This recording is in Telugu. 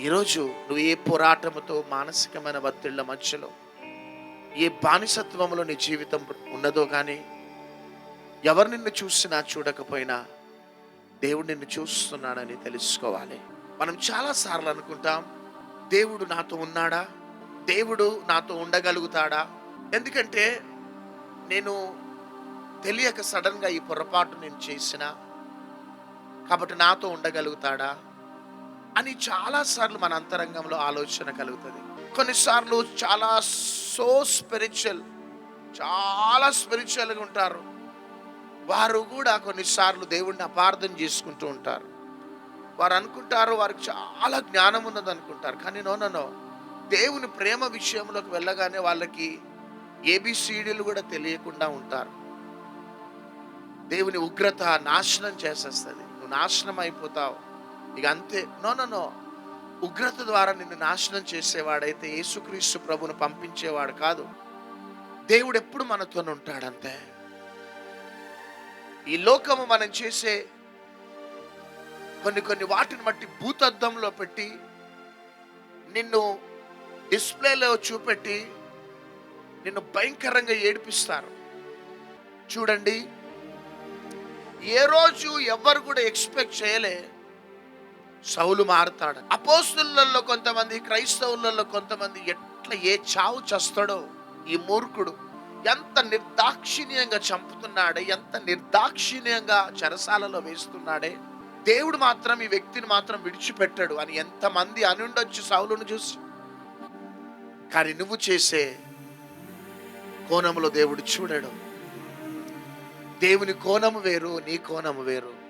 ఈరోజు నువ్వు ఏ పోరాటముతో మానసికమైన ఒత్తిళ్ళ మధ్యలో ఏ బానిసత్వంలో నీ జీవితం ఉన్నదో కానీ ఎవరు నిన్ను చూసినా చూడకపోయినా దేవుడు నిన్ను చూస్తున్నాడని తెలుసుకోవాలి. మనం చాలా సార్లు అనుకుంటాం దేవుడు నాతో ఉన్నాడా? దేవుడు నాతో ఉండగలుగుతాడా? ఎందుకంటే నేను తెలియక సడన్గా ఈ పొరపాటు నేను చేసిన కాబట్టి నాతో ఉండగలుగుతాడా? అని చాలాసార్లు మన అంతరంగంలో ఆలోచన కలుగుతుంది. కొన్నిసార్లు చాలా సో స్పిరిచువల్ చాలా స్పిరిచువల్గా ఉంటారు. వారు కూడా కొన్నిసార్లు దేవుణ్ణి అపార్థం చేసుకుంటూ ఉంటారు. వారు అనుకుంటారు వారికి చాలా జ్ఞానం ఉన్నది అనుకుంటారు. కానీ నోనో దేవుని ప్రేమ విషయంలోకి వెళ్ళగానే వాళ్ళకి ఏబిసిడీలు కూడా తెలియకుండా ఉంటారు. దేవుని ఉగ్రత నాశనం చేసేస్తుంది. నువ్వు నాశనం అయిపోతావు. ఇక అంతే. No no no. ఉగ్రత ద్వారా నిన్ను నాశనం చేసేవాడైతే యేసుక్రీస్తు ప్రభును పంపించేవాడు కాదు. దేవుడు ఎప్పుడు మనతో ఉంటాడంతే ఈ లోకము మనం చేసే కొన్ని కొన్ని వాటిని బట్టి భూతద్దంలో పెట్టి నిన్ను డిస్ప్లేలో చూపెట్టి నిన్ను భయంకరంగా ఏడిపిస్తారు. చూడండి. ఏ రోజు ఎవ్వరు కూడా ఎక్స్పెక్ట్ చేయలే. సౌలు మారుతాడు. అపోస్తులలో కొంతమంది క్రైస్తవులలో కొంతమంది ఎట్లా ఏ చావు చస్తాడో ఈ మూర్ఖుడు ఎంత నిర్దాక్షిణ్యంగా చంపుతున్నాడే ఎంత నిర్దాక్షిణ్యంగా చెరసాలలో వేస్తున్నాడే. దేవుడు మాత్రం ఈ వ్యక్తిని మాత్రం విడిచిపెట్టాడు. అని ఎంతమంది అనుండొచ్చు సౌలును చూసి. కానీ నువ్వు చేసే కోణములో దేవుడు చూడడు. దేవుని కోణము వేరు నీ కోణము వేరు.